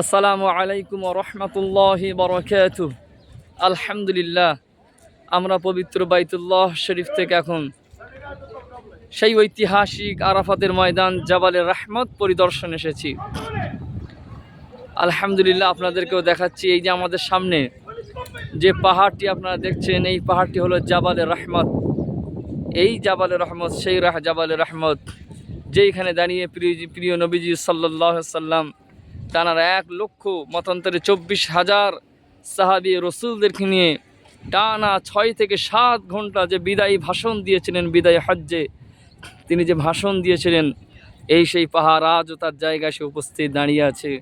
আসসালামু আলাইকুম রহমতুল্লাহ বরকাত আলহামদুলিল্লাহ, আমরা পবিত্র বাইতুল্লাহ শরীফ থেকে এখন সেই ঐতিহাসিক আরাফাতের ময়দান জাবালে রাহমত পরিদর্শন এসেছি। আলহামদুলিল্লাহ, আপনাদেরকেও দেখাচ্ছি এই যে আমাদের সামনে যে পাহাড়টি আপনারা দেখছেন, এই পাহাড়টি হলো জাবালে রহমত। এই জাবালে রহমত, সেই রাহ জাবালে রহমত, যেইখানে দাঁড়িয়ে প্রিয় প্রিয় নবীজি সাল্লাহ সাল্লাম তানার এক লক্ষ মতান্তরে চব্বিশ হাজার সাহাবি রসুলদেরকে নিয়ে টানা ছয় থেকে সাত ঘণ্টা যে বিদায়ী ভাষণ দিয়েছিলেন, বিদায়ী হজ্জে, তিনি যে ভাষণ দিয়েছিলেন, এই সেই পাহাড় আজও তার জায়গায় সে উপস্থিত দাঁড়িয়ে আছে।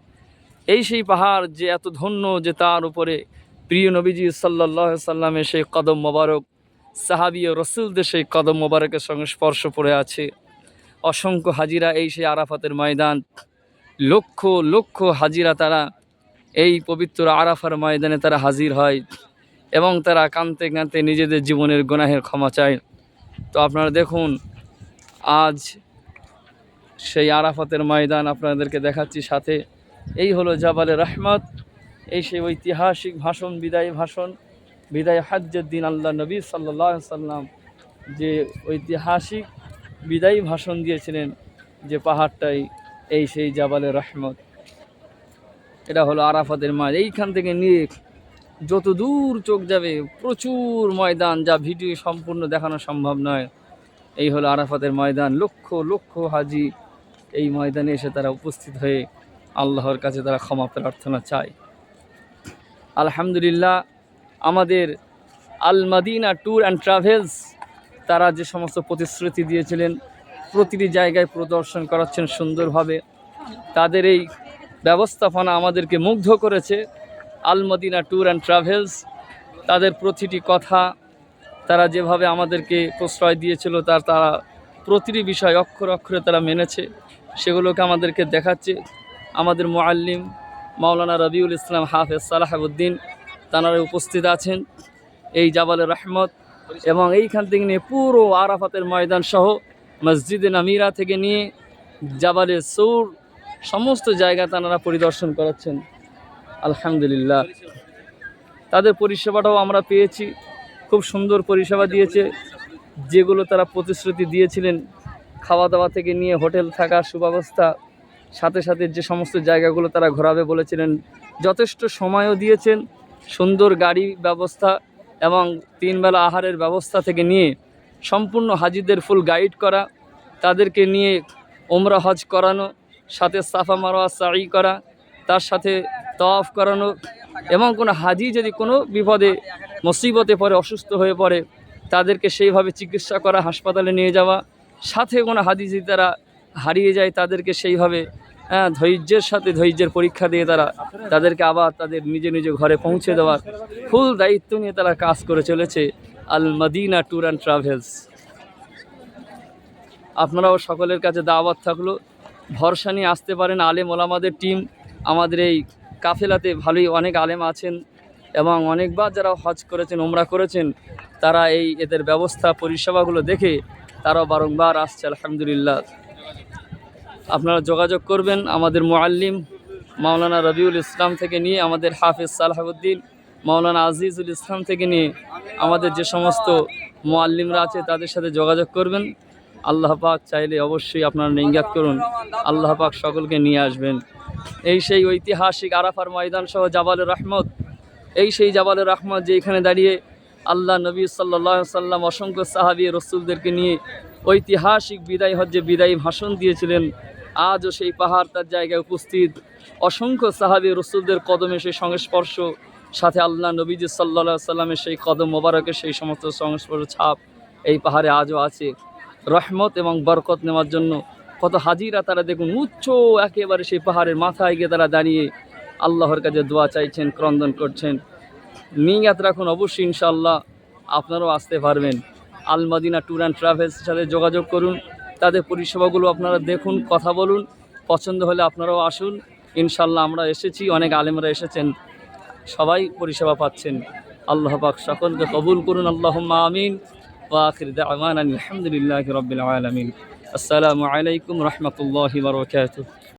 এই সেই পাহাড় যে এত ধন্য, যে তার উপরে প্রিয় নবীজি সাল্লাহ সাল্লামের সেই কদম মোবারক, সাহাবি ও রসুলদের সেই কদম মোবারকের সঙ্গে স্পর্শ পড়ে আছে। অসংখ্য হাজিরা এই সেই আরাফাতের ময়দান। লক্ষ লক্ষ হাজিরা তারা এই পবিত্র আরাফার ময়দানে তারা হাজির হয় এবং তারা কাঁদতে কাঁদতে নিজেদের জীবনের গুনাহের ক্ষমা চায়। তো আপনারা দেখুন, আজ সেই আরাফাতের ময়দান আপনাদেরকে দেখাচ্ছি সাথে। এই হলো জাবালে রহমত, এই সেই ঐতিহাসিক ভাষণ, বিদায়ী ভাষণ, বিদায় হাজ্যের দিন আল্লাহ নবী সাল্লাহ সাল্লাম যে ঐতিহাসিক বিদায়ী ভাষণ দিয়েছিলেন যে পাহাড়টাই। এই সেই জাবালে রহমত। এটা হলো আরাফাতের মাঝ এইখান থেকে নিয়ে যত দূর চোখ যাবে, প্রচুর ময়দান যা ভিডিও সম্পূর্ণ দেখানো সম্ভব নয়। এই হলো আরাফাতের ময়দান। লক্ষ লক্ষ হাজি এই ময়দানে এসে তারা উপস্থিত হয়ে আল্লাহর কাছে তারা ক্ষমা প্রার্থনা চায়। আলহামদুলিল্লাহ, আমাদের Al Madina tour and travels, তারা যে সমস্ত প্রতিশ্রুতি দিয়েছিলেন প্রতিটি জায়গায় প্রদর্শন করাচ্ছেন সুন্দরভাবে। তাদের এই ব্যবস্থাপনা আমাদেরকে মুগ্ধ করেছে। আলমদিনা ট্যুর অ্যান্ড ট্রাভেলস, তাদের প্রতিটি কথা তারা যেভাবে আমাদেরকে প্রশ্রয় দিয়েছিল, তার তারা প্রতিটি বিষয় অক্ষর অক্ষরে তারা মেনেছে, সেগুলোকে আমাদেরকে দেখাচ্ছে। আমাদের মোয়াল্লিম মাওলানা রবিউল ইসলাম হাফেজ সালাহাবুদ্দিন তাঁরা উপস্থিত আছেন এই জাবালের রহমত এবং এইখান থেকে নিয়ে পুরো আরাফাতের ময়দান সহ মসজিদে নামিরা থেকে নিয়ে জাবালে সৌর সমস্ত জায়গা তাঁরা পরিদর্শন করাচ্ছেন। আলহামদুলিল্লাহ। তাদের পরিষেবাটাও আমরা পেয়েছি। খুব সুন্দর পরিষেবা দিয়েছে। যেগুলো তারা প্রতিশ্রুতি দিয়েছিলেন খাওয়া দাওয়া থেকে নিয়ে হোটেল থাকার সুব্যবস্থা, সাথে সাথে যে সমস্ত জায়গাগুলো তারা ঘোরাবে বলেছিলেন, যথেষ্ট সময়ও দিয়েছেন। সুন্দর গাড়ি ব্যবস্থা এবং তিনবেলা আহারের ব্যবস্থা থেকে নিয়ে সম্পূর্ণ হাজিদের ফুল গাইড করা, তাদেরকে নিয়ে ওমরা হজ করানো, সাথে সাফা মারোয়া সাই করা, তার সাথে তফ করানো এবং কোনো হাজি যদি কোনো বিপদে, মুসিবতে পড়ে, অসুস্থ হয়ে পড়ে, তাদেরকে সেইভাবে চিকিৎসা করা, হাসপাতালে নিয়ে যাওয়া, সাথে কোনো হাজি যদি তারা হারিয়ে যায়, তাদেরকে সেইভাবে হ্যাঁ ধৈর্যের সাথে ধৈর্যের পরীক্ষা দিয়ে তারা তাদেরকে আবার তাদের নিজে নিজে ঘরে পৌঁছে দেওয়ার ফুল দায়িত্ব নিয়ে তারা কাজ করে চলেছে। Al Madina tour and travels. আপনারাও সকলের কাছে দাওয়াত থাকল। ভরসা নিয়ে আসতে পারেন আলেম ওলামাদের টিম। আমাদের এই কাফেলাতে ভালোই অনেক আলেম আছেন এবং অনেকবার যারা হজ করেছেন ওমরা করেছেন, তারা এই এদের ব্যবস্থা, পরিষেবাগুলো দেখে তারাও বারংবার আসছে, আলহামদুলিল্লাহ। আপনারা যোগাযোগ করবেন আমাদের মোয়াল্লিম মাওলানা রবিউল ইসলাম থেকে নিয়ে, আমাদের হাফিজ সালাহুদ্দিন মাওলানা আজিজুল ইসলাম থেকে নিয়ে। আমাদের যে সমস্ত মোয়াল্লিমরা আছে তাদের সাথে যোগাযোগ করবেন। আল্লাহ পাক চাইলে অবশ্যই আপনারা নিঙ্গাত করুন। আল্লাহ পাক সকলকে নিয়ে আসবেন। এই সেই ঐতিহাসিক আরাফার ময়দান সহ জাবালের রহমত, এই সেই জাবালের রহমত যে এখানে দাঁড়িয়ে আল্লাহ নবী সাল্লাহ সাল্লাম অসংখ্য সাহাবি রসুলদেরকে নিয়ে ঐতিহাসিক বিদায় হজ্জে বিদায়ী ভাষণ দিয়েছিলেন। আজও সেই পাহাড় তার জায়গায় উপস্থিত। অসংখ্য সাহাবি রসুলদের কদমে সেই সংস্পর্শ সাথে আল্লাহ নবীজি সাল্লা সাল্লামের সেই কদম মোবারকের সেই সমস্ত সংস্পর্শ, ছাপ এই পাহাড়ে আজও আছে। রহমত এবং বরকত নেওয়ার জন্য কত হাজিরা তারা দেখুন, উচ্চ একেবারে সেই পাহাড়ের মাথায় গিয়ে তারা দাঁড়িয়ে আল্লাহর কাছে দোয়া চাইছেন, ক্রন্দন করছেন। নিয়াত রাখুন অবশ্যই ইনশাল্লাহ আপনারাও আসতে পারবেন। আল মদিনা ট্যুর অ্যান্ড ট্রাভেলসের সাথে যোগাযোগ করুন, তাদের পরিষেবাগুলো আপনারা দেখুন, কথা বলুন, পছন্দ হলে আপনারাও আসুন। ইনশাল্লাহ আমরা এসেছি, অনেক আলেমরা এসেছেন। সবাই পরিষেবা পাচ্ছেন। আল্লাহ পাক সকলকে কবুল করুন। আল্লাহ আমিন। ওয়াখির দাওয়ান আলহামদুলিল্লাহ রবিল আলমিন। আসসালামু আলাইকুম রহমতুল্লাহ বরকাত